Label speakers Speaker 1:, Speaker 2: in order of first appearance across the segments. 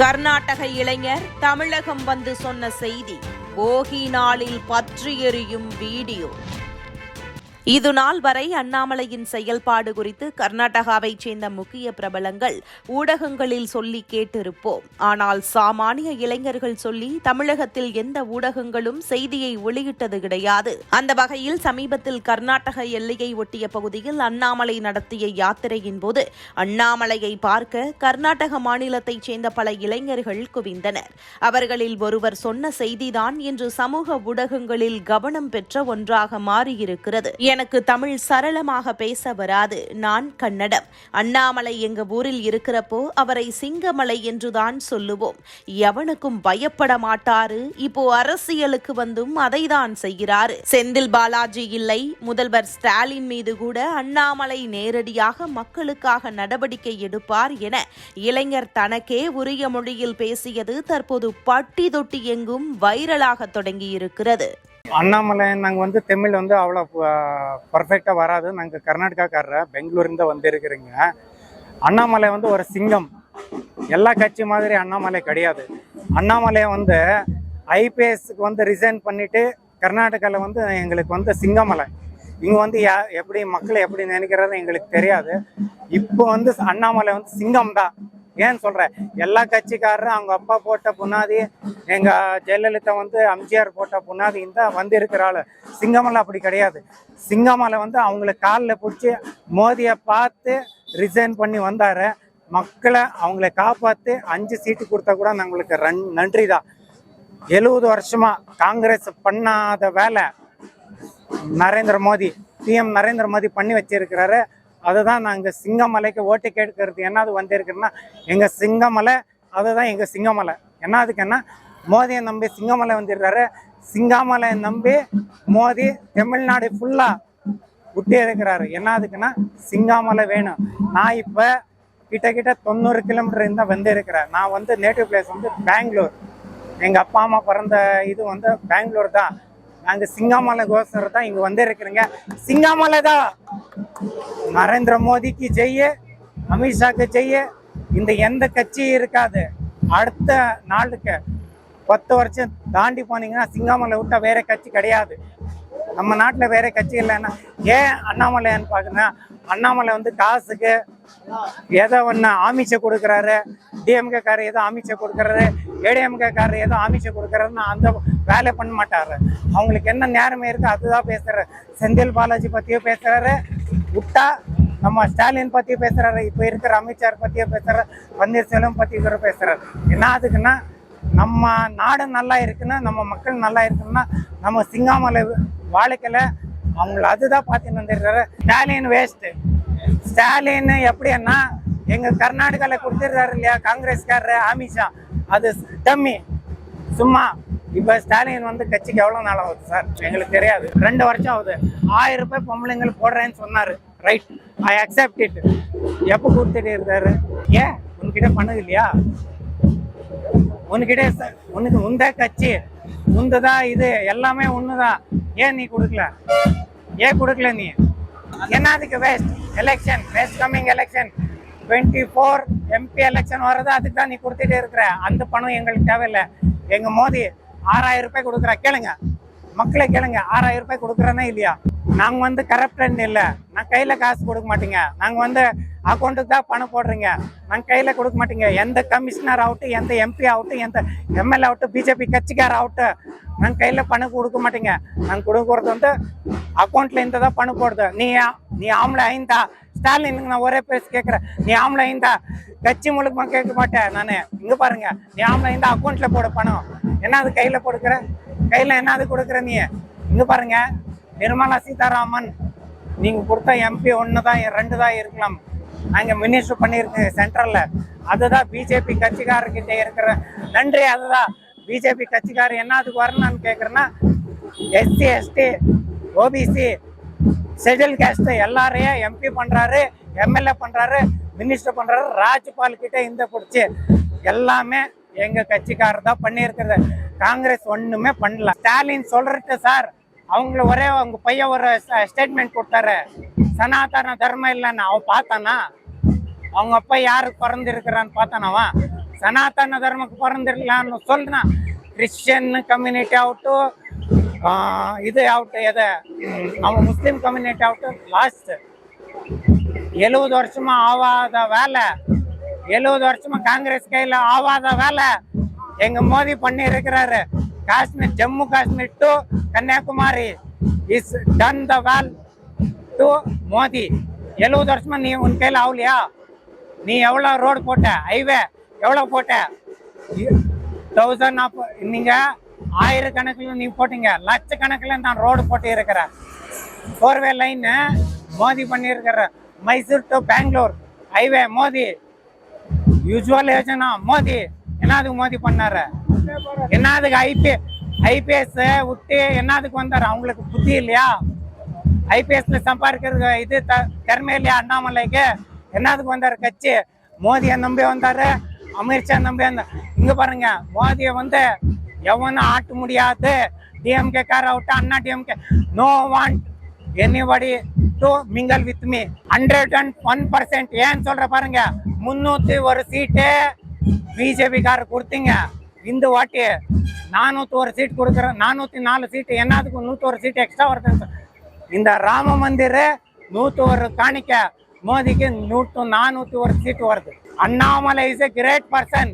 Speaker 1: கர்நாடக இளைஞர் தமிழகம் வந்து சொன்ன செய்தி போகி நாளில் பற்றி எரியும் வீடியோ. இது நாள் வரை அண்ணாமலையின் செயல்பாடு குறித்து கர்நாடகாவைச் சேர்ந்த முக்கிய பிரபலங்கள் ஊடகங்களில் சொல்லி கேட்டிருப்போம். ஆனால் சாமானிய இளைஞர்கள் சொல்லி தமிழகத்தில் எந்த ஊடகங்களும் செய்தியை வெளியிட்டது கிடையாது. அந்த வகையில் சமீபத்தில் கர்நாடக எல்லையை ஒட்டிய பகுதியில் அண்ணாமலை நடத்திய யாத்திரையின் போது அண்ணாமலையை பார்க்க கர்நாடக மாநிலத்தைச் சேர்ந்த பல இளைஞர்கள் குவிந்தனர். அவர்களில் ஒருவர் சொன்ன செய்திதான் இன்று சமூக ஊடகங்களில் கவனம் பெற்ற ஒன்றாக மாறியிருக்கிறது. எனக்கு தமிழ் சரளமாக பேச வராது. நான் கன்னடம். அண்ணாமலை எங்க ஊரில் இருக்கிறப்போ அவரை சிங்கமலை என்றுதான் சொல்லுவோம். எவனுக்கும் பயப்பட மாட்டாரு. இப்போ அரசியலுக்கு வந்தும் அதைதான் செய்கிறாரு. செந்தில் பாலாஜி இல்லை. முதல்வர் ஸ்டாலின் மீது கூட அண்ணாமலை நேரடியாக மக்களுக்காக நடவடிக்கை எடுப்பார் என இளைஞர் தனக்கே உரிய மொழியில் பேசியது தற்போது பட்டி தொட்டி எங்கும் வைரலாக தொடங்கியிருக்கிறது.
Speaker 2: அண்ணாமலை நாங்கள் வந்து தமிழ் வந்து அவ்வளோ பர்ஃபெக்டாக வராது. நாங்கள் கர்நாடகாக்காரர் பெங்களூர்லேருந்து வந்திருக்கிறீங்க அண்ணாமலை வந்து ஒரு சிங்கம். எல்லா கட்சி மாதிரி அண்ணாமலை கிடையாது. அண்ணாமலை வந்து ஐபிஎஸ்க்கு வந்து ரிசைன் பண்ணிவிட்டு கர்நாடகாவில் வந்து எங்களுக்கு வந்து சிங்கமலை. இங்கே வந்து யா எப்படி மக்களை எப்படி நினைக்கிறது எங்களுக்கு தெரியாது. இப்போ வந்து அண்ணாமலை வந்து சிங்கம் தான் ஏன்னு சொல்கிறேன் எல்லா கட்சிக்காரரும் அவங்க அப்பா போட்ட புண்ணாதி எங்கள் ஜெயலலிதா வந்து எம்ஜிஆர் போட்ட புண்ணாதி தான் வந்து இருக்கிற ஆள் சிங்கமலை அப்படி கிடையாது. சிங்கமலை வந்து அவங்கள காலில் பிடிச்சி மோதியை பார்த்து ரிசைன் பண்ணி வந்தார். மக்களை அவங்கள காப்பாற்றி அஞ்சு சீட்டு கொடுத்தா கூட நம்மளுக்கு ரன் நன்றி தான் எழுபது வருஷமாக காங்கிரஸ் பண்ணாத வேலை நரேந்திர மோடி பிஎம் நரேந்திர மோடி பண்ணி வச்சிருக்கிறாரு. அதுதான் நாங்கள் சிங்கமலைக்கு ஓட்டு கேட்கறது என்னது வந்திருக்குன்னா எங்கள் சிங்கமலை அதுதான் எங்கள் சிங்கமலை. என்னதுக்குன்னா மோதியை நம்பி சிங்கமலை வந்திருக்காரு. சிங்கமலையை நம்பி மோதி தமிழ்நாடு ஃபுல்லாக விட்டு இருக்கிறாரு என்னதுக்குன்னா சிங்காமலை வேணும். நான் இப்போ கிட்ட கிட்ட தொண்ணூறு கிலோமீட்டர் இருந்தால் வந்திருக்கிறேன். நான் வந்து நேட்டிவ் பிளேஸ் வந்து பெங்களூர். எங்கள் அப்பா அம்மா பிறந்த இது வந்து பெங்களூர் தான். நாங்கள் சிங்காமலை கோசரம் தான் இங்கே வந்திருக்கிறேங்க சிங்காமலை தான். நரேந்திர மோடிக்கு ஜெய்ய அமித்ஷாக்கு ஜெய்ய. இந்த எந்த கட்சியும் இருக்காது. அடுத்த நாளுக்கு பத்து வருஷம் தாண்டி போனீங்கன்னா சிங்காமலை விட்டா வேற கட்சி கிடையாது. நம்ம நாட்டில் வேற கட்சி இல்லைன்னா ஏன் அண்ணாமலையான்னு பார்க்குறேன்னா அண்ணாமலை வந்து காசுக்கு எதை ஒன்று ஆமிச்சை கொடுக்குறாரு. டிஎம்கே காரர் ஏதோ ஆமிச்சை கொடுக்குறாரு ஏடிஎம்கே காரர் ஏதோ ஆமிச்சை கொடுக்குறாருன்னு அந்த வேலை பண்ண மாட்டாரு. அவங்களுக்கு என்ன நேரமே இருக்கு அதுதான் பேசுறாரு. செந்தில் பாலாஜி பற்றியும் பேசுறாரு. விட்டா நம்ம ஸ்டாலின் பற்றி பேசுறாரு. இப்போ இருக்கிற அமைச்சர் பற்றியும் பேசுறாரு. பன்னீர்செல்வம் பற்றி இவர பேசுறாரு. என்ன அதுக்குன்னா நம்ம நாடு நல்லா இருக்குன்னா நம்ம மக்கள் நல்லா இருக்குன்னா நம்ம சிங்காமலை வாழ்க்கையில் அவங்கள அதுதான் பார்த்துன்னு வந்துருக்காரு ஸ்டாலின் வேஸ்ட்டு ஸ்டாலின் எப்படின்னா எங்க கர்நாடகாவில் கொடுத்துருக்காரு இல்லையா காங்கிரஸ்காரர் அமித்ஷா அது டம்மி. சும்மா இப்போ ஸ்டாலின் வந்து கட்சிக்கு எவ்வளோ நாள் ஆகுது சார்? எங்களுக்கு தெரியாது. ரெண்டு வருஷம் ஆகுது. ஆயிரம் ரூபாய் பொம்பளைங்களுக்கு போடுறேன்னு சொன்னார். ரைட் ஐ அக்செப்ட் இட் எப்போ கொடுத்துட்டு இருந்தாரு? ஏன்? உன்கிட்ட பண்ணது இல்லையா? உன்கிட்ட உனக்கு உந்த கட்சி. உந்ததா இது? எல்லாமே ஒண்ணுதான் ஏன் நீ கொடுக்கல? ஏன் கொடுக்கல நீ? என்ன அதுக்கு waste election waste coming election twenty four MP election வர்றது அதுக்கு தான் நீ கொடுத்துட்டே இருக்கிற. அந்த பணம் எங்களுக்கு தேவையில்லை. எங்க மோதி ஆறாயிரம் ரூபாய் கொடுக்குற. கேளுங்க. மக்களை கேளுங்க. ஆறாயிரம் ரூபாய் கொடுக்குறேன்னா இல்லையா? நாங்க வந்து கரப்டன் இல்லை. நான் கையில காசு கொடுக்க மாட்டேங்க. நாங்க வந்து அக்கௌண்ட்டுக்கு தான் பணம் போடுறீங்க. நாங்கள் கையில் கொடுக்க மாட்டீங்க. எந்த கமிஷனர் ஆகட்டும் எந்த எம்பி ஆகட்டும் எந்த எம்எல்ஏ ஆகட்டும் பிஜேபி கட்சிக்கார ஆகட்டும் நாங்கள் கையில் பணம் கொடுக்க மாட்டீங்க. நாங்கள் கொடுக்கறது வந்து அக்கௌண்ட்லேருந்து தான் பணம் போடுது. நீ நீ ஆம்பளை ஐந்தா? ஸ்டாலினுக்கு நான் ஒரே பேசி கேட்குறேன். நீ ஆம்பளை ஐந்தா? கட்சி மூலமாக கேட்க மாட்டேன் நான். இங்கே பாருங்க. நீ ஆம்பளை ஐந்தா அக்கௌண்ட்டில் போட பணம். என்ன அது கையில் கொடுக்குற? கையில் என்ன அது கொடுக்குற நீ? இங்கே பாருங்க. நிர்மலா சீதாராமன் நீங்கள் கொடுத்த எம்பி ஒன்று தான் ரெண்டு தான் இருக்கலாம். அங்கே மினிஸ்டர் பண்ணியிருக்கு சென்ட்ரலில் அதுதான் பிஜேபி கட்சிக்காரர்கிட்ட இருக்கிற நன்றி அதுதான். பிஜேபி கட்சிக்காரர் என்ன அதுக்கு வரணும்னு கேட்குறேன்னா SC ST OBC schedule caste எல்லாரையும் எம்பி பண்ணுறாரு எம்எல்ஏ பண்ணுறாரு மினிஸ்டர் பண்ணுறாரு ராஜ்பால் கிட்டே இந்த பிடிச்சி எல்லாமே எங்கள் கட்சிக்காரர் தான் பண்ணியிருக்கிறது. காங்கிரஸ் ஒன்றுமே பண்ணல. ஸ்டாலின் சொல்கிறட்டு சார் அவங்கள ஒரே அவங்க பையன் ஒரு ஸ்டேட்மெண்ட் கொடுத்தாரு. சனாதன தர்மம் இல்லைன்னு அவன் பார்த்தானா? அவங்க அப்பா யாருக்கு பிறந்திருக்கிறான்னு பார்த்தானவன் சனாதன தர்மக்கு பிறந்திருக்கலான்னு சொல்கிறான் கிறிஸ்டியன் கம்யூனிட்டி ஆகட்டும் இது ஆகட்டும் எதை? அவன் முஸ்லீம் கம்யூனிட்டி ஆகட்டும் லாஸ்ட் எழுபது வருஷமா ஆவாத வேலை. எழுபது வருஷமா காங்கிரஸ் கையில் ஆவாத வேலை. எங்க மோதி பண்ணி இருக்கிறாரு Kashmir Jammu Kashmir to Kanniyakumari. Is done the well to Modi. எழுபது வருஷமா நீ உன் கையில் ஆகலையா நீ எவ்வளோ ரோடு போட்ட? ஹைவே எவ்வளோ போட்ட? தௌசண்ட் ஆஃப் நீங்கள் ஆயிரக்கணக்கில் நீ போட்டீங்க. லட்சக்கணக்கில் நான் ரோடு போட்டு இருக்கிறேன். ஃபோர்வே லைனு மோதி பண்ணியிருக்கிற. மைசூர் டு பெங்களூர். ஹைவே மோதி. யூஸ்வல் யோஜனா மோதி. என்னதுக்கு மோதி பண்ணாரு? என்னதுக்கு ஐபி ஐபிஎஸ் விட்டு என்னதுக்கு வந்தார்? அவங்களுக்கு புத்தி இல்லையா? ஐபிஎஸ்ல சம்பாதிக்கிறது இது த- அண்ணாமலைக்கு என்னதுக்கு வந்தார் கட்சி? மோதியை நம்பி வந்தார் அமித்ஷா நம்பி வந்தார் இங்கே பாருங்க மோதியை வந்து எவனும் ஆட்ட முடியாது. டிஎம்கே கார விட்டு Anna DMK no want anybody to mingle with me hundred and one percent ஏன்னு சொல்ற பாருங்க முன்னூத்தி ஒரு சீட்டு பிஜேபி கார கொடுத்தீங்க. இந்த வாட்டி நானூத்தி ஒரு சீட் கொடுக்குறேன் நானூத்தி நாலு சீட்டு என்னதுக்கு நூத்தி ஒரு சீட்டு எக்ஸ்ட்ரா வருது இந்த ராம மந்திர் நூத்தி ஒரு காணிக்க மோதிக்கு நூற்று நானூத்தி ஒரு சீட்டு வருது. Annamalai is a great person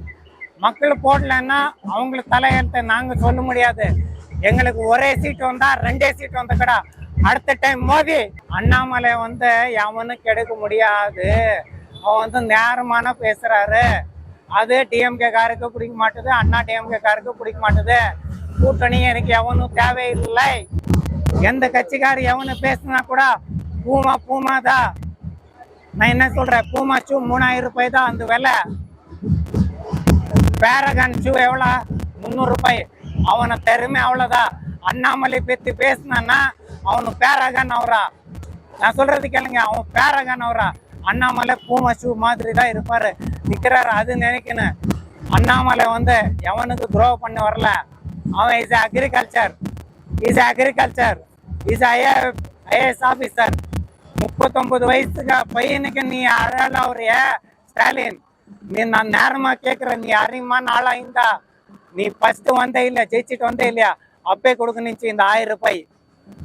Speaker 2: மக்கள் போடலன்னா அவங்களுக்கு தலையெழுத்த நாங்க சொல்ல முடியாது. எங்களுக்கு ஒரே சீட் வந்தா ரெண்டே சீட் வந்த கடா அடுத்த டைம் மோதி அண்ணாமலை வந்து எவனும் கெடுக்க முடியாது. அவன் வந்து நேரமான பேசுறாரு. அது டிஎம்கே காருக்கு பிடிக்க மாட்டுது அண்ணா டிஎம்கே காருக்கு பிடிக்க மாட்டுது. கூட்டணி எனக்கு எவனும் தேவையில்லை. எந்த கட்சிக்காரர் எவனு பேசுனா கூட பூமா பூமா தான் நான் என்ன சொல்றேன்? பூமா ஷூ மூணாயிரம் ரூபாய் தான் அந்த விலை. பேரகன் ஷூ எவ்வளோ? முந்நூறு ரூபாய். அவனை திறமை அவ்வளோதான் அண்ணாமலை பற்றி பேசினான்னா அவனு பேரகான் அவரா? நான் சொல்றது கேளுங்க அவன் பேரகான் அவரா? அண்ணாமலை பூமா ஷூ மாதிரி தான் இருப்பார். நிற்கிறாரு அது நினைக்கணும். அண்ணாமலை வந்து எவனுக்கு துரோகம் பண்ண வரல? அவன் is agriculture is agriculture is IA IAS officer முப்பத்தொன்பது வயசுக்கு பையனுக்கு நீ அழல அவரைய ஸ்டாலின் நீ நான் நேரமா கேட்குறேன் நீ அறிமான ஆளா இருந்தா நீ ஃபஸ்ட்டு வந்தே இல்லையா? ஜெயிச்சுட்டு வந்தே இல்லையா? அப்பே கொடுக்கணுச்சு இந்த ஆயிரம் ரூபாய்.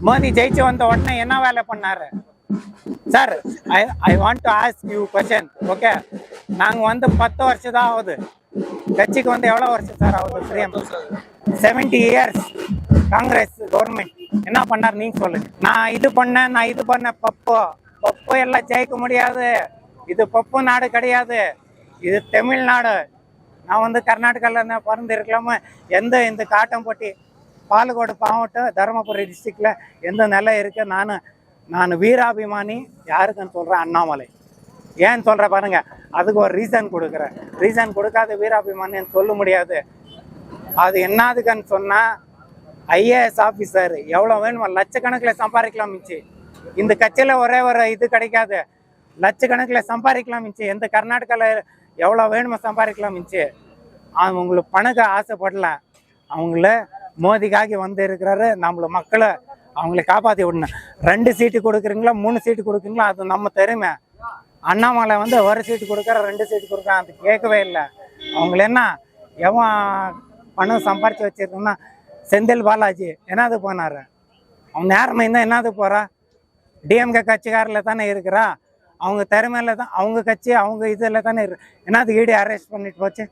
Speaker 2: மோதி ஜெயிச்சு வந்த உடனே என்ன வேலை பண்ணாரு? Sir I I want to ask you question okay நாங்கள் வந்து பத்து வருஷம் தான் ஆகுது. கட்சிக்கு வந்து எவ்வளோ வருஷம் சார் ஆகுது? பிரியம் செவன்டி இயர்ஸ் காங்கிரஸ் கவர்மெண்ட் என்ன பண்ணார் நீங்க சொல்லுங்க. நான் இது பண்ணேன் நான் இது பண்ணேன் பப்போ. பப்போ எல்லாம் ஜெயிக்க முடியாது. இது பப்பு நாடு கிடையாது. இது தமிழ்நாடு. நான் வந்து கர்நாடகாவில் பிறந்து இருக்கலாம எந்த இந்த காட்டம்பட்டி பாலக்கோடு மாவட்டம் தருமபுரி டிஸ்ட்ரிக்டில் எந்த நிலை இருக்கு? நான் நான் வீராபிமானி யாருக்குன்னு சொல்கிறேன் அண்ணாமலை. ஏன்னு சொல்கிற பாருங்க அதுக்கு ஒரு ரீசன் கொடுக்குறேன். ரீசன் கொடுக்காத வீராபிமானின்னு சொல்ல முடியாது. அது என்னதுக்குன்னு சொன்னால் ஐஏஎஸ் ஆஃபீஸர் எவ்வளோ வேணுமோ லட்சக்கணக்கில் சம்பாதிக்கலாம் மிச்சு. இந்த கட்சியில் ஒரே ஒரு இது கிடைக்காது. லட்சக்கணக்கில் சம்பாதிக்கலாம் மிச்சு. எந்த கர்நாடகாவில் எவ்வளோ வேணுமோ சம்பாதிக்கலாம் மிச்சு. அவங்களுக்கு பணக்க ஆசைப்படல. அவங்கள மோதிக்காகி வந்து இருக்கிறாரு. நம்மள மக்களை அவங்கள காப்பாற்றி விடணும். ரெண்டு சீட்டு கொடுக்குறீங்களா மூணு சீட்டு கொடுக்குறீங்களா அது நம்ம தெரியுமே. அண்ணாமலை வந்து ஒரு சீட்டு கொடுக்குற ரெண்டு சீட்டு கொடுக்குறேன் அது கேட்கவே இல்லை. அவங்கள என்ன எவன் பணம் சம்பாரித்து வச்சிருக்கோம்னா செந்தில் பாலாஜி என்னது போனாரு? அவன் நேரமே இருந்தால் என்னது போகிறா டிஎம்கே கட்சிக்காரில் தானே இருக்கிறா? அவங்க திறமையில தான் அவங்க கட்சி அவங்க இதில் தானே இரு என்னது ஈடி அரெஸ்ட் பண்ணிட்டு போச்சு?